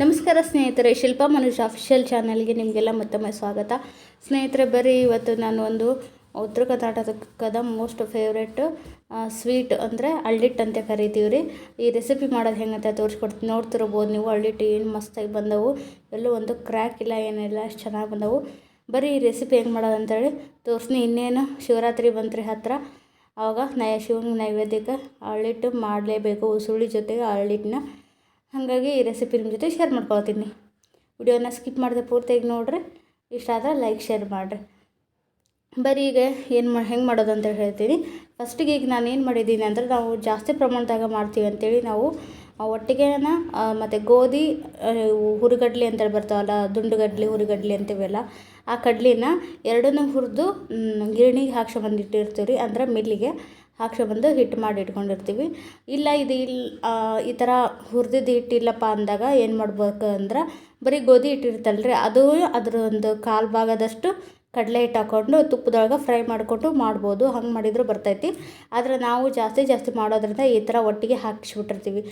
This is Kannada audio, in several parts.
ನಮಸ್ಕಾರ ಸ್ನೇಹಿತರೆ, ಶಿಲ್ಪಾ ಮನುಷ್ಯ ಅಫಿಷಿಯಲ್ ಚಾನಲ್ಗೆ ನಿಮಗೆಲ್ಲ ಮತ್ತೊಮ್ಮೆ ಸ್ವಾಗತ. ಸ್ನೇಹಿತರೆ ಬರೀ ಇವತ್ತು ನಾನು ಒಂದು ಉತ್ತರ ಕರ್ನಾಟಕದ ಮೋಸ್ಟ್ ಫೇವ್ರೆಟ್ ಸ್ವೀಟ್ ಅಂದರೆ ಅಳ್ಳಿಟ್ಟು ಅಂತ ಕರಿತೀವಿ ರೀ ಈ ರೆಸಿಪಿ ಮಾಡೋದು ಹೆಂಗಂತ ತೋರಿಸ್ಕೊಡ್ತೀನಿ ನೋಡ್ತಿರ್ಬೋದು ನೀವು. ಅಳ್ಳಿಟ್ಟು ಏನು ಮಸ್ತಾಗಿ ಬಂದವು. ಎಲ್ಲೂ ಒಂದು ಕ್ರ್ಯಾಕ್ ಇಲ್ಲ, ಏನಿಲ್ಲ, ಅಷ್ಟು ಚೆನ್ನಾಗಿ ಬಂದವು. ಬರೀ ಈ ರೆಸಿಪಿ ಹೆಂಗೆ ಮಾಡೋದು ಅಂತೇಳಿ ತೋರಿಸ್ನಿ. ಇನ್ನೇನು ಶಿವರಾತ್ರಿ ಬಂತ್ರಿ ಹತ್ತಿರ ಆವಾಗ ನಯ ಶಿವನ ನೈವೇದ್ಯಕ್ಕೆ ಅಳ್ಳಿಟ್ಟು ಮಾಡಲೇಬೇಕು, ಉಸುಳಿ ಜೊತೆಗೆ ಅಳ್ಳಿಟ್ಟನ್ನ ಹಾಗಾಗಿ ಈ ರೆಸಿಪಿ ನಿಮ್ಮ ಜೊತೆ ಶೇರ್ ಮಾಡ್ಕೊಳ್ತೀನಿ. ವಿಡಿಯೋನ ಸ್ಕಿಪ್ ಮಾಡಿದೆ ಪೂರ್ತಿಯಾಗಿ ನೋಡ್ರಿ. ಇಷ್ಟ ಆದರೆ ಲೈಕ್ ಶೇರ್ ಮಾಡಿರಿ. ಬರೀ ಈಗ ಏನು ಮಾ, ಹೆಂಗೆ ಮಾಡೋದು ಅಂತ ಹೇಳ್ತೀನಿ. ಫಸ್ಟಿಗೆ ಈಗ ನಾನು ಏನು ಮಾಡಿದ್ದೀನಿ ಅಂದರೆ ನಾವು ಜಾಸ್ತಿ ಪ್ರಮಾಣದಾಗ ಮಾಡ್ತೀವಿ ಅಂತೇಳಿ ನಾವು ಒಟ್ಟಿಗೆನ ಮತ್ತು ಗೋಧಿ ಹುರಿಗಡ್ಲೆ ಅಂತೇಳಿ ಬರ್ತಾವಲ್ಲ, ದುಂಡುಗಡ್ಲೆ, ಹುರಿಗಡ್ಲೆ ಅಂತೀವಲ್ಲ ಆ ಕಡ್ಲಿನ ಎರಡನ್ನೂ ಹುರಿದು ಗಿರಣಿಗೆ ಹಾಕ್ಸ್ಕೊಂಬಂದಿಟ್ಟಿರ್ತೀವಿ ರೀ ಅಂದ್ರೆ ಮಿಲ್ಲಿಗೆ ಹಾಕ್ಸ್ಕೊಂಬಂದು ಹಿಟ್ಟು ಮಾಡಿ ಇಟ್ಕೊಂಡಿರ್ತೀವಿ. ಇಲ್ಲ ಇದು ಇಲ್ಲಿ ಈ ಥರ ಹುರಿದಿದ್ದು ಹಿಟ್ಟಿಲ್ಲಪ್ಪ ಅಂದಾಗ ಏನು ಮಾಡ್ಬೇಕು ಅಂದ್ರೆ ಬರೀ ಗೋಧಿ ಹಿಟ್ಟಿರ್ತಲ್ಲ ರೀ ಅದು ಅದರೊಂದು ಒಂದು ಕಾಲು ಭಾಗದಷ್ಟು ಕಡಲೆ ಹಿಟ್ಟು ಹಾಕ್ಕೊಂಡು ತುಪ್ಪದೊಳಗೆ ಫ್ರೈ ಮಾಡಿಕೊಂಡು ಮಾಡ್ಬೋದು. ಹಂಗೆ ಮಾಡಿದರೂ ಬರ್ತೈತಿ. ಆದರೆ ನಾವು ಜಾಸ್ತಿ ಜಾಸ್ತಿ ಮಾಡೋದ್ರಿಂದ ಈ ಥರ ಒಟ್ಟಿಗೆ ಹಾಕಿಸ್ಬಿಟ್ಟಿರ್ತೀವಿ.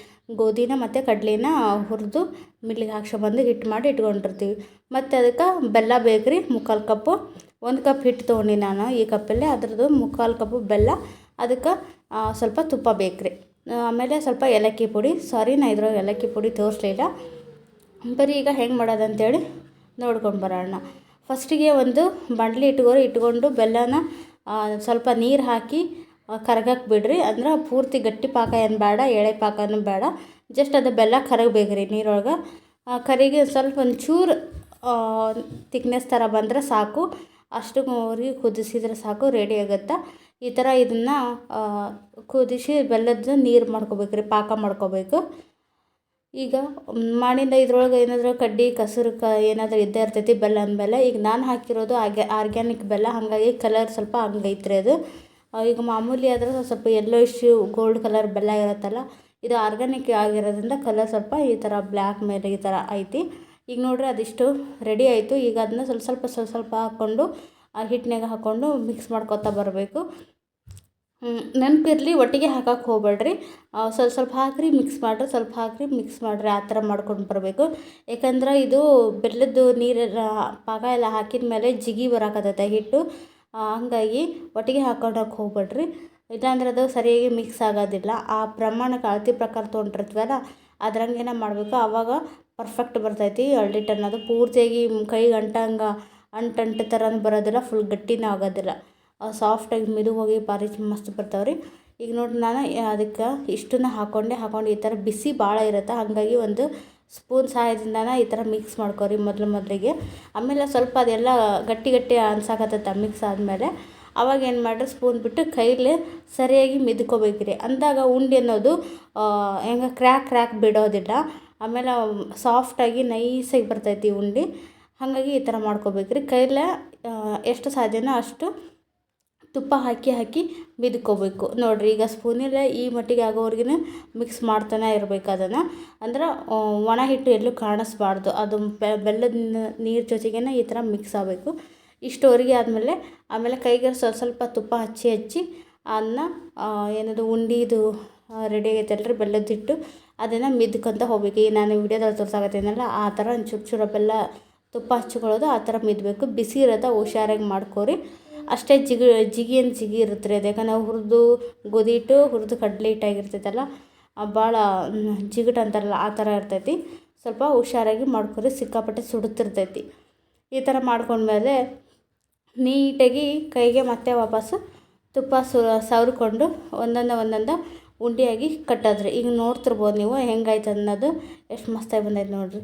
ಗೋಧಿನ ಮತ್ತು ಕಡಲೆನ ಹುರಿದು ಮಿಲ್ಲಿಗೆ ಹಾಕ್ಸ್ಕೊಂಬಂದು ಹಿಟ್ಟು ಮಾಡಿ ಇಟ್ಕೊಂಡಿರ್ತೀವಿ. ಮತ್ತು ಅದಕ್ಕೆ ಬೆಲ್ಲ ಬೇಕು ರೀ ಮುಕ್ಕಾಲು ಕಪ್ಪು. ಒಂದು ಕಪ್ ಹಿಟ್ಟು ತೊಗೊಂಡು ನಾನು ಈ ಕಪ್ಪಲ್ಲಿ. ಅದ್ರದ್ದು ಮುಕ್ಕಾಲು ಕಪ್ಪು ಬೆಲ್ಲ, ಅದಕ್ಕೆ ಸ್ವಲ್ಪ ತುಪ್ಪ ಬೇಕು ರೀ ಆಮೇಲೆ ಸ್ವಲ್ಪ ಏಲಕ್ಕಿ ಪುಡಿ. ಸಾರಿ, ನಾ ಇದ್ರೊಳಗೆ ಏಲಕ್ಕಿ ಪುಡಿ ತೋರಿಸ್ಲಿಲ್ಲ. ಬರೀ ಈಗ ಹೆಂಗೆ ಮಾಡೋದಂತೇಳಿ ನೋಡ್ಕೊಂಡು ಬರೋಣ. ಫಸ್ಟಿಗೆ ಒಂದು ಬಾಣಲಿ ಇಟ್ಕೋರಿ ಇಟ್ಕೊಂಡು ಬೆಲ್ಲನ ಸ್ವಲ್ಪ ನೀರು ಹಾಕಿ ಕರಗಕ್ಕೆ ಬಿಡ್ರಿ. ಅಂದ್ರೆ ಪೂರ್ತಿ ಗಟ್ಟಿ ಪಾಕ ಏನು ಬೇಡ ಎಳೆ ಪಾಕನೂ ಬೇಡ ಜಸ್ಟ್ ಅದು ಬೆಲ್ಲ ಕರಗಬೇಕು ರೀ ನೀರೊಳಗೆ ಕರಿಗೆ ಸ್ವಲ್ಪ ಒಂಚೂರು ತಿಕ್ನೆಸ್ ಥರ ಬಂದರೆ ಸಾಕು. ಅಷ್ಟು ಅವ್ರಿಗೆ ಕುದಿಸಿದ್ರೆ ಸಾಕು ರೆಡಿ ಆಗುತ್ತೆ. ಈ ಥರ ಇದನ್ನು ಕುದಿಸಿ ಬೆಲ್ಲದ ನೀರು ಮಾಡ್ಕೋಬೇಕು ರೀ ಪಾಕ ಮಾಡ್ಕೋಬೇಕು. ಈಗ ಮಾಡಿಂದ ಇದ್ರೊಳಗೆ ಏನಾದರೂ ಕಡ್ಡಿ, ಕಸರು ಕ ಏನಾದರೂ ಇದ್ದೇ ಇರ್ತೈತಿ, ಬೆಲ್ಲ ಬೆಲ್ಲ ಈಗ ನಾನು ಹಾಕಿರೋದು ಆಗ್ಯ ಆರ್ಗ್ಯಾನಿಕ್ ಬೆಲ್ಲ, ಹಾಗಾಗಿ ಕಲರ್ ಸ್ವಲ್ಪ ಹಂಗೈತ್ರಿ ಅದು. ಈಗ ಮಾಮೂಲಿ ಆದರೆ ಸ್ವಲ್ಪ ಎಲ್ಲೋ ಇಶ್ಯೂ ಗೋಲ್ಡ್ ಕಲರ್ ಬೆಲ್ಲ ಇರುತ್ತಲ್ಲ, ಇದು ಆರ್ಗ್ಯಾನಿಕ್ ಆಗಿರೋದ್ರಿಂದ ಕಲರ್ ಸ್ವಲ್ಪ ಈ ಥರ ಬ್ಲ್ಯಾಕ್ ಮೇಲೆ ಈ ಥರ ಐತಿ. ಈಗ ನೋಡ್ರಿ ಅದಿಷ್ಟು ರೆಡಿ ಆಯಿತು, ಈಗ ಅದನ್ನ ಸ್ವಲ್ಪ ಸ್ವಲ್ಪ ಸ್ವಲ್ಪ ಸ್ವಲ್ಪ ಹಾಕ್ಕೊಂಡು ಆ ಹಿಟ್ಟಿನಾಗ ಹಾಕ್ಕೊಂಡು ಮಿಕ್ಸ್ ಮಾಡ್ಕೊತಾ ಬರಬೇಕು. ನೆನಪಿರಲಿ, ಒಟ್ಟಿಗೆ ಹಾಕಕ್ಕೆ ಹೋಗಬೇಡ್ರಿ. ಸ್ವಲ್ಪ ಸ್ವಲ್ಪ ಹಾಕಿರಿ ಮಿಕ್ಸ್ ಮಾಡಿರಿ, ಸ್ವಲ್ಪ ಹಾಕಿರಿ ಮಿಕ್ಸ್ ಮಾಡಿರಿ, ಆ ಥರ ಮಾಡ್ಕೊಂಡು ಬರಬೇಕು. ಯಾಕಂದ್ರೆ ಇದು ಬೆಲ್ಲದ್ದು ನೀರು ಪಾಕ ಎಲ್ಲ ಹಾಕಿದ ಮೇಲೆ ಜಿಗಿ ಬರಾಕತ್ತೈತೆ ಹಿಟ್ಟು. ಹಾಗಾಗಿ ಹಂಗಾಗಿ ಒಟ್ಟಿಗೆ ಹಾಕೊಂಡಕ್ಕೆ ಹೋಗ್ಬೇಡ್ರಿ. ಇಲ್ಲಾಂದ್ರೆ ಅದು ಸರಿಯಾಗಿ ಮಿಕ್ಸ್ ಆಗೋದಿಲ್ಲ. ಆ ಪ್ರಮಾಣಕ್ಕೆ ಅಳತಿ ಪ್ರಕಾರ ತೊಗೊಂಡಿರ್ತೀವಲ್ಲ, ಅದ್ರಂಗೇನ ಮಾಡಬೇಕು. ಆವಾಗ ಪರ್ಫೆಕ್ಟ್ ಬರ್ತೈತಿ ಅಳ್ಳಿಟ್ಟು ಅನ್ನೋದು. ಪೂರ್ತಿಯಾಗಿ ಕೈಗೆ ಅಂಟಂಗೆ ಅಂಟಂಟು ಥರ ಬರೋದಿಲ್ಲ ಫುಲ್ ಗಟ್ಟಿನೂ ಆಗೋದಿಲ್ಲ. ಸಾಫ್ಟಾಗಿ ಮಿದುವಾಗಿ ಭಾರಿ ಮಸ್ತ್ ಬರ್ತಾವೆ ರೀ ಈಗ ನೋಡಿರಿ ನಾನು ಅದಕ್ಕೆ ಇಷ್ಟನ್ನ ಹಾಕ್ಕೊಂಡೆ ಹಾಕ್ಕೊಂಡು ಈ ಥರ ಬಿಸಿ ಭಾಳ ಇರುತ್ತೆ. ಹಾಗಾಗಿ ಒಂದು ಸ್ಪೂನ್ ಸಹಾಯದಿಂದನೇ ಈ ಥರ ಮಿಕ್ಸ್ ಮಾಡ್ಕೊರಿ ಮೊದಲು ಮೊದಲಿಗೆ. ಆಮೇಲೆ ಸ್ವಲ್ಪ ಅದೆಲ್ಲ ಗಟ್ಟಿ ಗಟ್ಟಿ ಅನ್ಸಾಕತ್ತೈತೆ ಮಿಕ್ಸ್ ಆದಮೇಲೆ. ಅವಾಗ ಏನು ಮಾಡಿರಿ ಸ್ಪೂನ್ ಬಿಟ್ಟು ಕೈಲಿ ಸರಿಯಾಗಿ ಮಿದ್ಕೋಬೇಕು ರೀ ಅಂದಾಗ ಉಂಡೆ ಅನ್ನೋದು ಹೆಂಗೆ ಕ್ರ್ಯಾಕ್ ಕ್ರ್ಯಾಕ್ ಬಿಡೋದಿಲ್ಲ. ಆಮೇಲೆ ಸಾಫ್ಟಾಗಿ ನೈಸಾಗಿ ಬರ್ತೈತಿ ಉಂಡೆ. ಹಾಗಾಗಿ ಈ ಥರ ಮಾಡ್ಕೋಬೇಕು ರೀ ಕೈಲೇ ಎಷ್ಟು ಸಾಧ್ಯನೋ ಅಷ್ಟು ತುಪ್ಪ ಹಾಕಿ ಹಾಕಿ ಬಿದ್ಕೋಬೇಕು. ನೋಡಿರಿ, ಈಗ ಸ್ಪೂನಿಲ್ಲ ಈ ಮಟ್ಟಿಗೆ ಆಗೋವರೆಗೂ ಮಿಕ್ಸ್ ಮಾಡ್ತಾನೆ ಇರಬೇಕು ಅದನ್ನು. ಅಂದ್ರೆ ಒಣ ಹಿಟ್ಟು ಎಲ್ಲೂ ಕಾಣಿಸ್ಬಾರ್ದು. ಅದು ಬೆಲ್ಲದ ನೀರು ಜೊತೆಗೆ ಈ ಥರ ಮಿಕ್ಸ್ ಆಗಬೇಕು. ಇಷ್ಟುವರೆಗೆ ಆದಮೇಲೆ, ಆಮೇಲೆ ಕೈಗೆ ಸ್ವಲ್ಪ ಸ್ವಲ್ಪ ತುಪ್ಪ ಹಚ್ಚಿ ಹಚ್ಚಿ ಅದನ್ನ ಏನದು ಉಂಡಿದು ರೆಡಿ ಆಗೈತೆ ರೀ ಬೆಲ್ಲದ ಹಿಟ್ಟು ಅದನ್ನು ಮಿದ್ಕೊಂತ ಹೋಗ್ಬೇಕು. ಈಗ ನಾನು ವಿಡಿಯೋದಲ್ಲಿ ತೋರಿಸಾಗತ್ತೇನಲ್ಲ ಆ ಥರ ಒಂದು ಚೂರು ಚೂರ ಬೆಲ್ಲ ತುಪ್ಪ ಹಚ್ಕೊಳ್ಳೋದು, ಆ ಥರ ಮಿದ್ಬೇಕು. ಬಿಸಿ ಇರೋದ ಹುಷಾರಾಗಿ ಮಾಡ್ಕೊರಿ. ಅಷ್ಟೇ ಜಿಗಿ ಜಿಗಿ ಅಂತ ಜಿಗಿ ಇರುತ್ತೆ ರೀ ಅದು ನಾವು ಹುರಿದು ಗೋಧಿ ಹಿಟ್ಟು ಹುರಿದು ಕಡಲೆ ಹಿಟ್ಟಾಗಿರ್ತೈತಲ್ಲ ಭಾಳ ಜಿಗಟ್ ಅಂತಾರಲ್ಲ, ಆ ಥರ ಇರ್ತೈತಿ. ಸ್ವಲ್ಪ ಹುಷಾರಾಗಿ ಮಾಡ್ಕೊರಿ, ಸಿಕ್ಕಾಪಟ್ಟೆ ಸುಡುತ್ತಿರ್ತೈತಿ. ಈ ಥರ ಮಾಡ್ಕೊಂಡ್ಮೇಲೆ ನೀಟಾಗಿ ಕೈಗೆ ಮತ್ತೆ ವಾಪಸ್ಸು ತುಪ್ಪ ಸು, ಸವರ್ಕೊಂಡು ಒಂದೊಂದು ಒಂದೊಂದು ಉಂಡೆಯಾಗಿ ಕಟ್ಟೋದ್ರಿ. ಈಗ ನೋಡ್ತಿರ್ಬೋದು ನೀವು ಹೆಂಗಾಯ್ತು ಅನ್ನೋದು, ಎಷ್ಟು ಮಸ್ತಾಗಿ ಬಂದೈತೆ ನೋಡಿರಿ.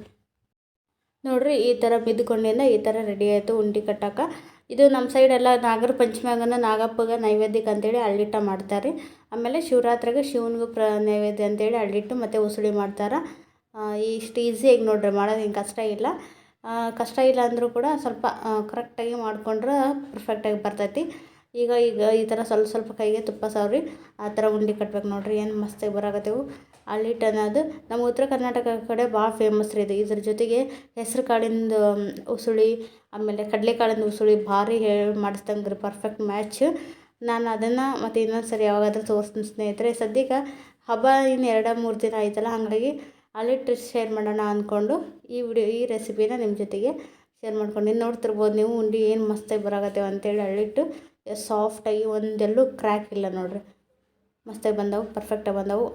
ನೋಡಿರಿ, ಈ ಥರ ಬಿದ್ದುಕೊಂಡಿಂದ ಈ ಥರ ರೆಡಿ ಆಯಿತು ಉಂಡಿ ಕಟ್ಟಕ್ಕೆ ಇದು ನಮ್ಮ ಸೈಡೆಲ್ಲ ನಾಗರ ಪಂಚಮಿಯಾಗನ ನಾಗಪ್ಪಗೆ ನೈವೇದ್ಯಕ್ಕೆ ಅಂತೇಳಿ ಅಳ್ಳಿಟ್ಟ ಮಾಡ್ತಾರೆ. ಆಮೇಲೆ ಶಿವರಾತ್ರಿಗೆ ಶಿವನಿಗೂ ಪ್ರ ನೈವೇದ್ಯ ಅಂತೇಳಿ ಅಳ್ಳಿಟ್ಟು ಮತ್ತು ಉಸುಳಿ ಮಾಡ್ತಾರೆ. ಇಷ್ಟು ಈಸಿಯಾಗಿ ನೋಡ್ರಿ, ಮಾಡೋದು ಹಿಂಗೆ ಕಷ್ಟ ಇಲ್ಲ. ಕಷ್ಟ ಇಲ್ಲ ಅಂದರೂ ಕೂಡ ಸ್ವಲ್ಪ ಕರೆಕ್ಟಾಗಿ ಮಾಡ್ಕೊಂಡ್ರೆ ಪರ್ಫೆಕ್ಟಾಗಿ ಬರ್ತೈತಿ. ಈಗ ಈಗ ಈ ಥರ ಸ್ವಲ್ಪ ಸ್ವಲ್ಪ ಕೈಗೆ ತುಪ್ಪ ಸವರಿ, ಆ ಥರ ಉಂಡೆ ಕಟ್ಬೇಕು ನೋಡ್ರಿ, ಏನು ಮಸ್ತಾಗಿ ಬರಾಕತ್ತೇವು. ಅಳ್ಳಿಟ್ಟು ಅನ್ನೋದು ನಮ್ಮ ಉತ್ತರ ಕರ್ನಾಟಕ ಕಡೆ ಭಾಳ ಫೇಮಸ್ ರೀ ಇದು. ಇದ್ರ ಜೊತೆಗೆ ಹೆಸ್ರು ಕಾಳಿಂದು ಉಸುಳಿ, ಆಮೇಲೆ ಕಡಲೆಕಾಳಿಂದ ಉಸುಳಿ ಭಾರಿ ಹೇ ಮಾಡಿಸ್ದಂಗೆ ಪರ್ಫೆಕ್ಟ್ ಮ್ಯಾಚ್ ನಾನು ಅದನ್ನು ಮತ್ತು ಇನ್ನೊಂದು ಸರಿ ಯಾವಾಗಾದ್ರೂ ತೋರಿಸ್ತೀನಿ ಸ್ನೇಹಿತರೆ. ಸದ್ಯಕ್ಕೆ ಹಬ್ಬ ಇನ್ನು ಎರಡು ಮೂರು ದಿನ ಆಯ್ತಲ್ಲ, ಹಾಗಾಗಿ ಅಲ್ಲಿಟ್ಟು ಶೇರ್ ಮಾಡೋಣ ಅಂದ್ಕೊಂಡು ಈ ವಿಡಿಯೋ ಈ ರೆಸಿಪಿನ ನಿಮ್ಮ ಜೊತೆಗೆ ಶೇರ್ ಮಾಡ್ಕೊಂಡು ನೋಡ್ತಿರ್ಬೋದು ನೀವು ಉಂಡೆ ಏನು ಮಸ್ತಾಗಿ ಬರಾಕತ್ತೇವೆ ಅಂತೇಳಿ ಅಳ್ಳಿಟ್ಟು. ಸಾಫ್ಟಾಗಿ ಒಂದೆಲ್ಲೂ ಕ್ರ್ಯಾಕ್ ಇಲ್ಲ ನೋಡಿರಿ. ಮಸ್ತಾಗಿ ಬಂದವು ಪರ್ಫೆಕ್ಟಾಗಿ ಬಂದವು.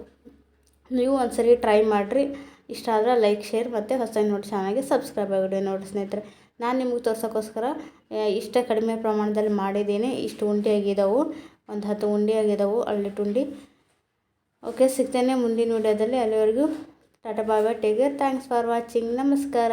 ನೀವು ಒಂದ್ಸರಿ ಟ್ರೈ ಮಾಡಿರಿ. ಇಷ್ಟ ಆದರೆ ಲೈಕ್ ಶೇರ್ ಮತ್ತು ಹೊಸದಾಗಿ ನೋಡಿ ಚೆನ್ನಾಗಿ ಸಬ್ಸ್ಕ್ರೈಬ್ ಆಗಿಡಿ ನೋಡಿ ಸ್ನೇಹಿತರೆ. ನಾನು ನಿಮಗೆ ತೋರ್ಸೋಕ್ಕೋಸ್ಕರ ಇಷ್ಟ ಕಡಿಮೆ ಪ್ರಮಾಣದಲ್ಲಿ ಮಾಡಿದ್ದೀನಿ. ಇಷ್ಟು ಉಂಡೆ ಆಗಿದ್ದಾವೆ ಒಂದು ಹತ್ತು ಉಂಡೆ ಆಗಿದ್ದಾವೆ ಅಳ್ಳಿಟ್ಟು ಉಂಡೆ ಓಕೆ ಸಿಗ್ತೇನೆ ಮುಂದಿನ ವಿಡಿಯೋದಲ್ಲಿ. ಅಲ್ಲಿವರೆಗೂ tata bye take care thanks for watching ನಮಸ್ಕಾರ.